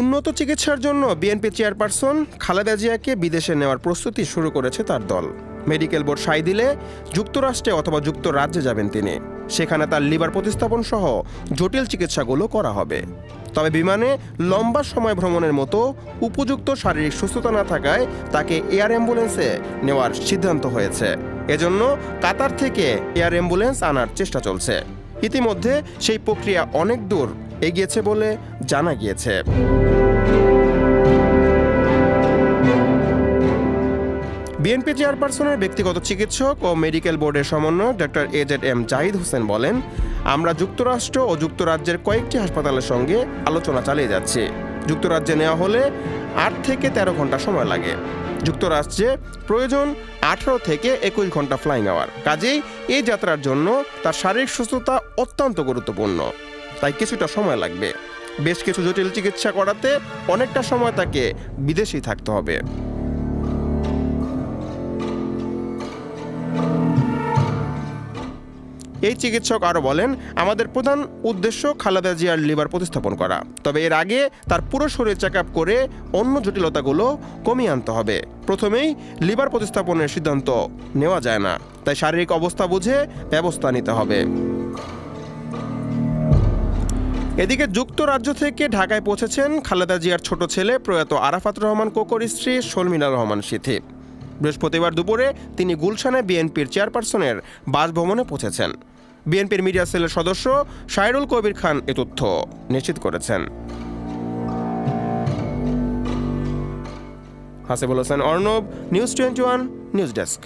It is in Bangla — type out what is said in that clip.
উন্নত চিকিৎসার জন্য বিএনপি চেয়ারপারসন খালেদা জিয়াকে বিদেশে নেওয়ার প্রস্তুতি শুরু করেছে তার দল। মেডিকেল বোর্ড সাই দিলে যুক্তরাষ্ট্রে অথবা যুক্তরাজ্যে যাবেন তিনি। সেখানে তার লিভার প্রতিস্থাপন সহ জটিল চিকিৎসাগুলো করা হবে। তবে বিমানে লম্বা সময় ভ্রমণের মতো উপযুক্ত শারীরিক সুস্থতা না থাকায় তাকে এয়ার অ্যাম্বুলেন্সে নেওয়ার সিদ্ধান্ত হয়েছে। এজন্য কাতার থেকে এয়ার অ্যাম্বুলেন্স আনার চেষ্টা চলছে। ইতিমধ্যে সেই প্রক্রিয়া অনেক দূর এগিয়েছে বলে জানা গিয়েছে। বিএনপি চেয়ারপারসনের ব্যক্তিগত চিকিৎসক ও মেডিকেল বোর্ডের সমন্বয়ক doctor A Z M Zahid Hossain বলেন, আমরা যুক্তরাষ্ট্র ও যুক্তরাজ্যের কয়েকটি হাসপাতালের সঙ্গে আলোচনা চালিয়ে যাচ্ছি। যুক্তরাজ্যে নেওয়া হলে আট থেকে তেরো ঘণ্টা সময় লাগে। যুক্তরাষ্ট্রে প্রয়োজন আঠারো থেকে একুশ ঘণ্টা ফ্লাইং আওয়ার। কাজেই এই যাত্রার জন্য তার শারীরিক সুস্থতা অত্যন্ত গুরুত্বপূর্ণ। তাই কিছুটা সময় লাগবে। বেশ কিছু জটিল চিকিৎসা করাতে অনেকটা সময় তাকে বিদেশেই থাকতে হবে। এই চিকিৎসক আরও বলেন, আমাদের প্রধান উদ্দেশ্য খালেদা জিয়ার লিভার প্রতিস্থাপন করা। তবে এর আগে তার পুরো শরীর চেক করে অন্য জটিলতাগুলো কমিয়ে আনতে হবে। প্রথমেই লিভার প্রতিস্থাপনের সিদ্ধান্ত নেওয়া যায় না। তাই শারীরিক অবস্থা বুঝে ব্যবস্থা নিতে হবে। এদিকে যুক্তরাজ্য থেকে ঢাকায় পৌঁছেছেন খালেদা জিয়ার ছোট ছেলে প্রয়াত আরাফাত রহমান কোকর স্ত্রী শর্মিলা রহমান সিথি। বৃহস্পতিবার দুপুরে তিনি গুলশানে বিএনপির চেয়ারপারসনের বাসভবনে পৌঁছেছেন। বিএনপির মিডিয়া সেলের সদস্য শায়রুল কবির খান এ তথ্য নিশ্চিত করেছেন। Hasibul Hossain Arnab, news twenty one, news desk.